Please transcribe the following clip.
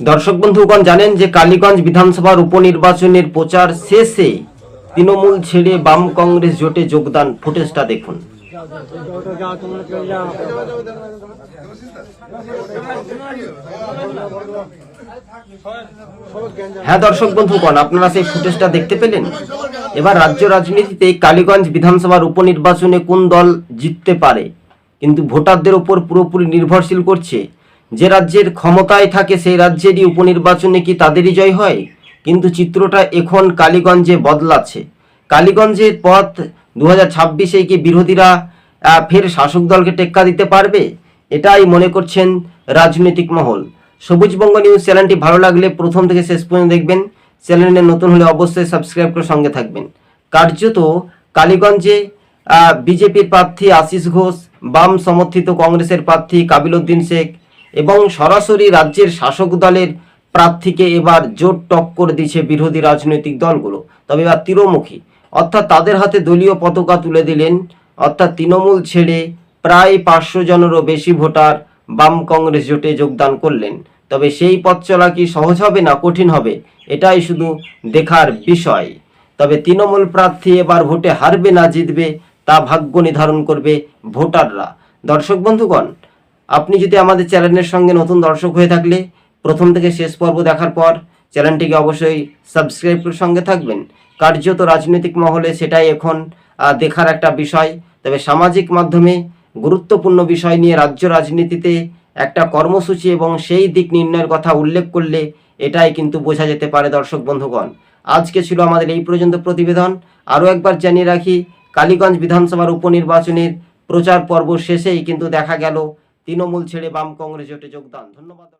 দর্শক বন্ধুগণ, জানেন যে কালীগঞ্জ বিধানসভার উপনির্বাচনের প্রচার শেষে তৃণমূল ছেড়ে বাম কংগ্রেস জোটে যোগদান ফুটেজটা দেখুন। হ্যাঁ দর্শক বন্ধুগণ, আপনারা সেই ফুটেজটা দেখতে পেলেন। এবার রাজ্য রাজনীতিতে কালীগঞ্জ বিধানসভার উপনির্বাচনে কোন দল জিততে পারে? কিন্তু ভোটারদের ওপর পুরোপুরি নির্ভরশীল করছে যে রাজ্যের ক্ষমতায় থাকে সেই রাজ্যেরই উপনির্বাচনে কি তাদেরই জয় হয়? কিন্তু চিত্রটা এখন কালীগঞ্জে বদলাচ্ছে। কালীগঞ্জের পথ দু হাজার ছাব্বিশে কি বিরোধীরা ফের শাসক দলকে টেক্কা দিতে পারবে? এটাই মনে করছেন রাজনৈতিক মহল। সবুজবঙ্গ নিউজ চ্যানেলটি ভালো লাগলে প্রথম থেকে শেষ পর্যন্ত দেখবেন। চ্যানেলে নতুন হলে অবশ্যই সাবস্ক্রাইব করে সঙ্গে থাকবেন। কার্যত কালীগঞ্জে বিজেপির প্রার্থী আশিস ঘোষ, বাম সমর্থিত কংগ্রেসের প্রার্থী কাবিল উদ্দিন শেখ এবং সরাসরি রাজ্যের শাসক দলের প্রার্থীকে এবার জোট টক্কর দিচ্ছে বিরোধী রাজনৈতিক দলগুলো। তবে এবার তীরমুখী, অর্থাৎ তাদের হাতে দলীয় পতাকা তুলে দিলেন, অর্থাৎ তৃণমূল ছেড়ে প্রায় পাঁচশো জনেরও বেশি ভোটার বাম কংগ্রেস জোটে যোগদান করলেন। তবে সেই পথ চলা কি সহজ হবে না কঠিন হবে, এটাই শুধু দেখার বিষয়। তবে তৃণমূল প্রার্থী এবার ভোটে হারবে না, জিতবে তা ভাগ্য নির্ধারণ করবে ভোটাররা। দর্শক বন্ধুগণ আপনি যদি আমাদের চ্যানেলের সঙ্গে নতুন দর্শক হয়ে থাকলে প্রথম থেকে শেষ পর্ব দেখার পর চ্যানেলটিকে অবশ্যই সাবস্ক্রাইব করে সঙ্গে থাকবেন। কার্যত রাজনৈতিক মহলে সেটাই এখন দেখার একটা বিষয়। তবে সামাজিক মাধ্যমে গুরুত্বপূর্ণ বিষয় নিয়ে রাজ্য রাজনীতিতে একটা কর্মসূচি এবং সেই দিক নির্ণয়ের কথা উল্লেখ করলে এটাই কিন্তু বোঝা যেতে পারে দর্শক বন্ধুগণ। আজকে ছিল আমাদের এই পর্যন্ত প্রতিবেদন। আরও একবার জানিয়ে রাখি, কালীগঞ্জ বিধানসভার উপনির্বাচনের প্রচার পর্ব শেষেই কিন্তু দেখা গেল তৃণমূল ছেড়ে বাম কংগ্রেস জোটে যোগদান। ধন্যবাদ।